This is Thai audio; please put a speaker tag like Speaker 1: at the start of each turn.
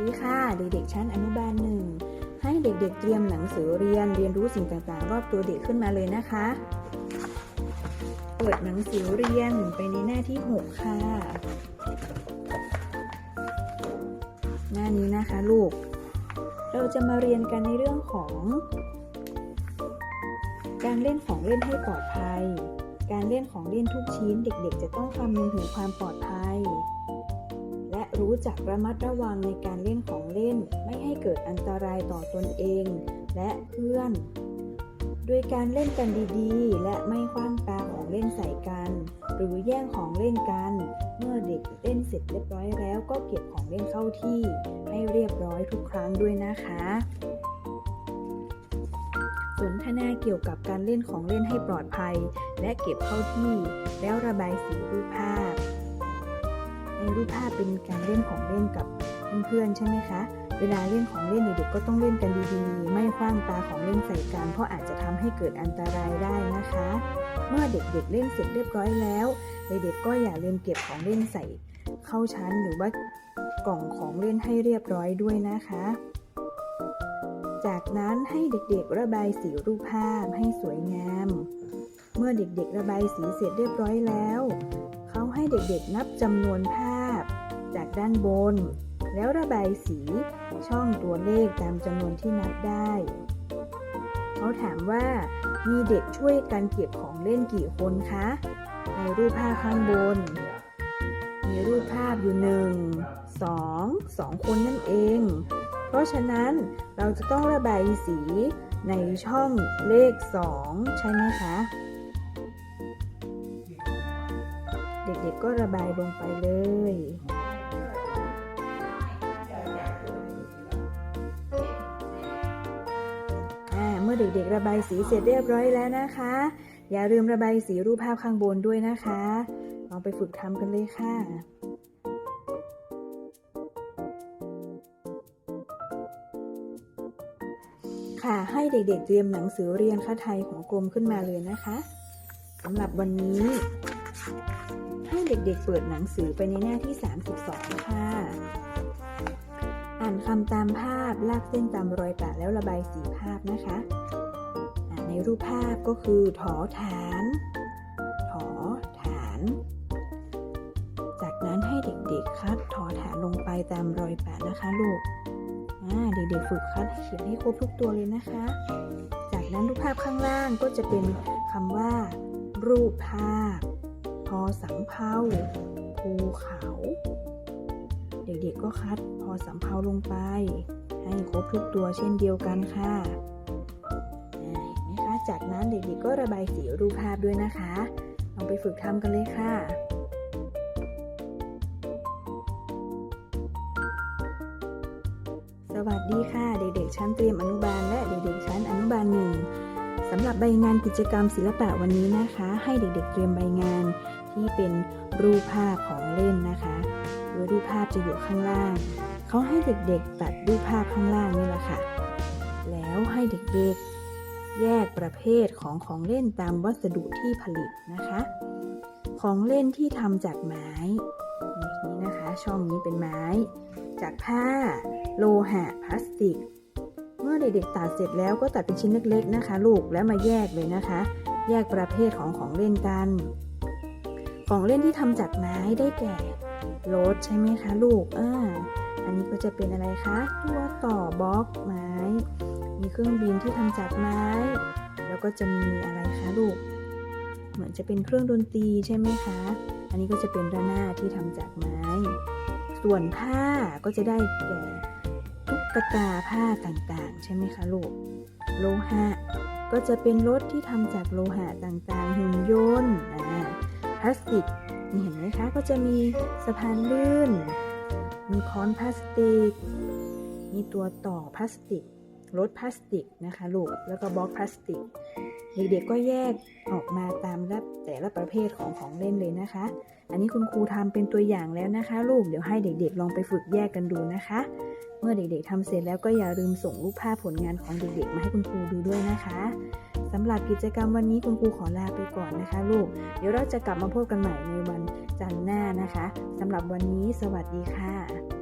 Speaker 1: ดีค่ะ เด็กๆชั้นอนุบาลหนึ่งให้เด็กๆเตรียมหนังสือเรียนเรียนรู้สิ่งต่างๆ รอบตัวเด็กขึ้นมาเลยนะคะ เปิดหนังสือเรียนไปในหน้าที่ 6 ค่ะ หน้านี้นะคะลูก เราจะมาเรียนกันในเรื่องของ การเล่นของเล่นให้ปลอดภัย การเล่นของเล่นทุกชิ้นเด็กๆ จะต้องคำนึงถึงความปลอดภัย รู้จักระมัดระวังในการเล่นของเล่น ไม่ให้เกิดอันตรายต่อตนเอง และเพื่อน โดยการเล่นกันดีๆ และไม่คว้างปาของเล่นใส่กัน หรือแย่งของเล่นกัน เมื่อเด็กเล่นเสร็จเรียบร้อยแล้วก็เก็บของเล่นเข้าที่ ให้เรียบร้อยทุกครั้งด้วยนะคะสนทนาเกี่ยวกับการเล่นของเล่นให้ปลอดภัย และเก็บเข้าที่ แล้วระบายสีรูปภาพ ในรูปภาพเป็นการเล่นของเล่นกับเพื่อนๆใช่ไหมคะ เวลาเล่นของเล่นเด็กๆก็ต้องเล่นกันดีๆ ไม่คว้างปาของเล่นใส่กัน เพราะอาจจะทำให้เกิดอันตรายได้นะคะ เมื่อเด็กๆเล่นเสร็จเรียบร้อยแล้วเด็กๆก็อย่าลืมเก็บของเล่นใส่เข้าชั้นหรือว่ากล่องของเล่นให้เรียบร้อยด้วยนะคะ จากนั้นให้เด็กๆระบายสีรูปภาพให้สวยงาม เมื่อเด็กๆระบายสีเสร็จเรียบร้อยแล้ว เด็กๆนับจำนวนภาพ จากด้านบน แล้วระบายสีช่องตัวเลขตามจำนวนที่นับได้ เขาถามว่า มีเด็กช่วยกันเก็บของเล่นกี่คนคะ ในรูปภาพข้างบน มีรูปภาพอยู่หนึ่งสองสองคนนั่นเอง เพราะฉะนั้นเราจะต้องระบายสีในช่องเลข 2 ใช่ไหมคะ ด็กๆก็ระบายลงไปเลยอ่าเมื่อเด็กๆ ระบายสีเสร็จเรียบร้อยแล้วนะคะ อย่าลืมระบายสีรูปภาพข้างบนด้วยนะคะ ลองไปฝึกทำกันเลยค่ะค่ะให้เด็กๆเตรียมหนังสือเรียนคาไทยของกรมขึ้นมาเลยนะคะสำหรับวันนี้ เด็กๆ เปิดหนังสือไปในหน้าที่ 32 ค่ะ อ่านคำตามภาพ ลากเส้นตามรอยปะแล้วระบายสีภาพนะคะ ในรูปภาพก็คือถอฐาน ถอฐาน จากนั้นให้เด็กๆคัดถอฐานลงไปตามรอยปะนะคะลูกเด็กๆฝึกคัดเขียนให้ครบทุกตัวเลยนะคะ จากนั้นรูปภาพข้างล่างก็จะเป็นคำว่า รูปภาพ พอสำเภาภูเขา เด็กๆก็คัดพอสำเภาลงไป ให้ครบทุกตัวเช่นเดียวกันค่ะอ่าเห็นไหมคะจากนั้นเด็กๆก็ระบายสีรูปภาพด้วยนะคะลองไปฝึกทำกันเลยค่ะสวัสดีค่ะ เด็กๆชั้นเตรียมอนุบาลและเด็กๆชั้นอนุบาลหนึ่ง สำหรับใบงานกิจกรรมศิลปะวันนี้นะคะ ให้เด็กๆเตรียมใบงานที่เป็นรูปภาพของเล่นนะคะโดยรูปภาพจะอยู่ข้างล่าง เขาให้เด็กๆตัดรูปภาพข้างล่างนี่แหละค่ะ แล้วให้เด็กๆ แยกประเภทของของเล่นตามวัสดุที่ผลิตนะคะ ของเล่นที่ทำจากไม้นี่นะคะ ช่องนี้เป็นไม้ จากผ้า โลหะพลาสติก เมื่อเด็กๆตัดเสร็จแล้วก็ตัดเป็นชิ้นเล็กๆนะคะ ลูกแล้วมาแยกเลยนะคะ แยกประเภทของของเล่นกัน ของเล่นที่ทำจากไม้ได้แก่รถใช่ไหมคะลูกอ่าอันนี้ก็จะเป็นอะไรคะตัวต่อบล็อกไม้ มีเครื่องบินที่ทำจากไม้ แล้วก็จะมีอะไรคะลูก เหมือนจะเป็นเครื่องดนตรีใช่ไหมคะ อันนี้ก็จะเป็นระนาดที่ทำจากไม้ ส่วนผ้าก็จะได้แก่ กตาผ้าต่างๆ ใช่ไหมคะลูก โลหะ ก็จะเป็นรถที่ทำจากโลหะต่างๆ หุ่นยนต์พลาสติกนี่เห็นไหมคะ ก็จะมีสะพานลื่น มีค้อนพลาสติก มีตัวต่อพลาสติก รถพลาสติกนะคะลูกแล้วก็บล็อกพลาสติกเด็กๆก็แยกออกมาตามแต่ละประเภทของของเล่นเลยนะคะ อันนี้คุณครูทำเป็นตัวอย่างแล้วนะคะ ลูกเดี๋ยวให้เด็กๆ ลองไปฝึกแยกกันดูนะคะ เมื่อเด็กๆทำเสร็จแล้วก็อย่าลืมส่งรูปภาพผลงานของเด็กๆ มาให้คุณครูดูด้วยนะคะสำหรับกิจกรรมวันนี้คุณครูขอลาไปก่อนนะคะ ลูก เดี๋ยวเราจะกลับมาพบกันใหม่ในวันจันทร์หน้านะคะสำหรับวันนี้สวัสดีค่ะ